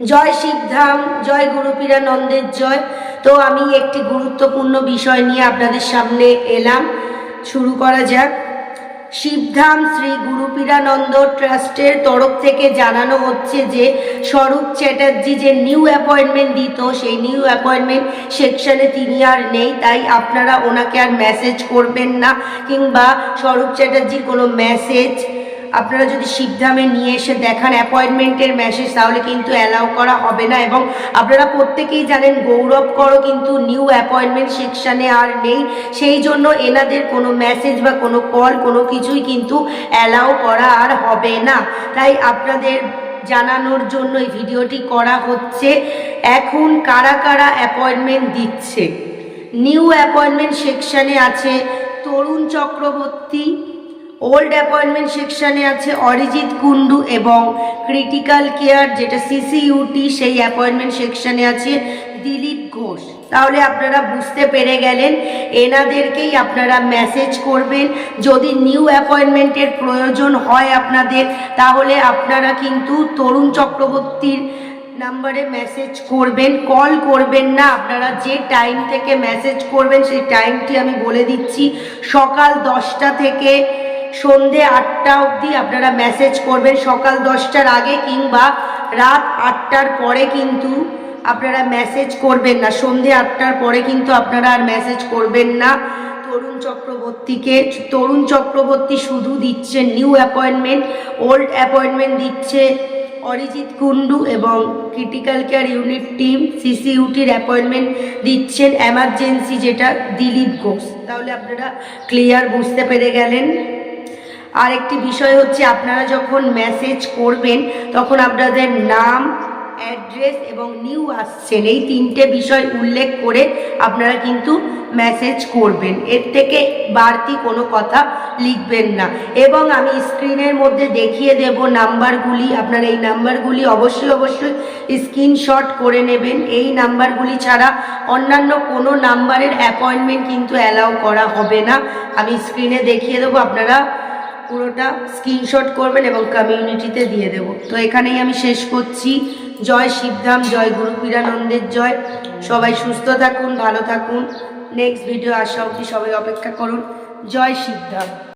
জয় শিবধাম, জয় গুরুপীরানন্দের জয়। তো আমি একটি গুরুত্বপূর্ণ বিষয় নিয়ে আপনাদের সামনে এলাম। শুরু করা যাক। শিবধাম শ্রী গুরুপীরানন্দ ট্রাস্টের তরফ থেকে জানানো হচ্ছে যে, স্বরূপ চ্যাটার্জি যে নিউ অ্যাপয়েন্টমেন্ট দিত, সেই নিউ অ্যাপয়েন্টমেন্ট সেকশনে তিনি আর নেই। তাই আপনারা ওনাকে আর মেসেজ করবেন না, কিংবা স্বরূপ চ্যাটার্জির কোনো মেসেজ আপনারা যদি শিবধামে নিয়ে এসে দেখান অ্যাপয়েন্টমেন্টের মেসেজ, তাহলে কিন্তু অ্যালাউ করা হবে না। এবং আপনারা প্রত্যেকেই জানেন গৌরব করো কিন্তু নিউ অ্যাপয়েন্টমেন্ট সেকশানে আর নেই। সেই জন্য এনাদের কোনো মেসেজ বা কোনো কল, কোনো কিছুই কিন্তু অ্যালাউ করা আর হবে না। তাই আপনাদের জানানোর জন্য এই ভিডিওটি করা হচ্ছে। এখন কারা কারা অ্যাপয়েন্টমেন্ট দিচ্ছে? নিউ অ্যাপয়েন্টমেন্ট সেকশানে আছে তরুণ চক্রবর্তী ওল্ড অ্যাপয়েন্টমেন্ট সেকশানে আছে অরিজিৎ কুন্ডু এবং ক্রিটিক্যাল কেয়ার যেটা সিসিইউটি সেই অ্যাপয়েন্টমেন্ট সেকশানে আছে দিলীপ ঘোষ। তাহলে আপনারা বুঝতে পেরে গেলেন, এনাদেরকেই আপনারা মেসেজ করবেন। যদি নিউ অ্যাপয়েন্টমেন্টের প্রয়োজন হয় আপনাদের, তাহলে আপনারা কিন্তু তরুণ চক্রবর্তীর নাম্বারে মেসেজ করবেন কল করবেন না। আপনারা যে টাইম থেকে মেসেজ করবেন, সেই টাইমটি আমি বলে দিচ্ছি, সকাল দশটা থেকে সন্ধে আটটা অবধি আপনারা মেসেজ করবেন, সকাল দশটার আগে কিংবা রাত আটটার পরে কিন্তু আপনারা মেসেজ করবেন না। সন্ধে আটটার পরে কিন্তু আপনারা আর মেসেজ করবেন না। তরুণ চক্রবর্তীকে, তরুণ চক্রবর্তী শুধু দিচ্ছে নিউ অ্যাপয়েন্টমেন্ট ওল্ড অ্যাপয়েন্টমেন্ট দিচ্ছে অরিজিৎ কুন্ডু এবং ক্রিটিক্যাল কেয়ার ইউনিট টিম সিসিইউটির অ্যাপয়েন্টমেন্ট দিচ্ছেন এমার্জেন্সি যেটা দিলীপ ঘোষ। তাহলে আপনারা ক্লিয়ার বুঝতে পেরে গেলেন। আরেকটি বিষয় হচ্ছে আপনারা যখন মেসেজ করবেন, তখন আপনাদের নাম অ্যাড্রেস এবং নিউ আসছেন। এই তিনটে বিষয় উল্লেখ করে আপনারা কিন্তু মেসেজ করবেন। এর থেকে বাড়তি কোনো কথা লিখবেন না। এবং আমি স্ক্রিনের মধ্যে দেখিয়ে দেব নাম্বারগুলি। আপনারা এই নাম্বারগুলি অবশ্যই অবশ্যই স্ক্রিনশট করে নেবেন। এই নাম্বারগুলি ছাড়া অন্যান্য কোনো নাম্বারের অ্যাপয়েন্টমেন্ট কিন্তু অ্যালাউ করা হবে না। আমি স্ক্রিনে দেখিয়ে দেবো, আপনারা পুরোটা স্ক্রিনশট করবেন এবং কমিউনিটিতে দিয়ে দেব। তো এখানেই আমি শেষ করছি। জয় শিবধাম, জয় গুরু পীরানন্দের জয়। সবাই সুস্থ থাকুন, ভালো থাকুন। নেক্সট ভিডিও আসা অবধি সবাই অপেক্ষা করুন। জয় শিবধাম।